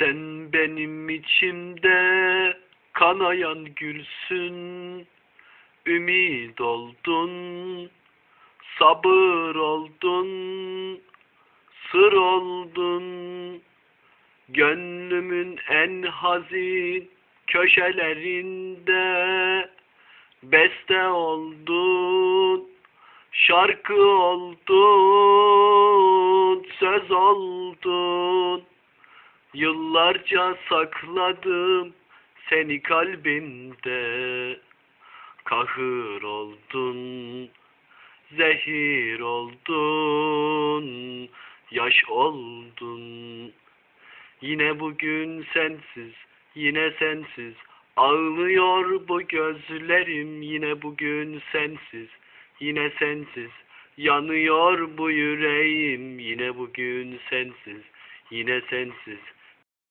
Sen benim içimde kanayan gülsün, ümit oldun, sabır oldun, sır oldun, gönlümün en hazin köşelerinde beste oldun, şarkı oldun, söz oldun. Yıllarca sakladım seni kalbimde. Kahır oldun, zehir oldun, yaş oldun. Yine bugün sensiz, yine sensiz. Ağlıyor bu gözlerim yine bugün sensiz, yine sensiz. Yanıyor bu yüreğim yine bugün sensiz, yine sensiz.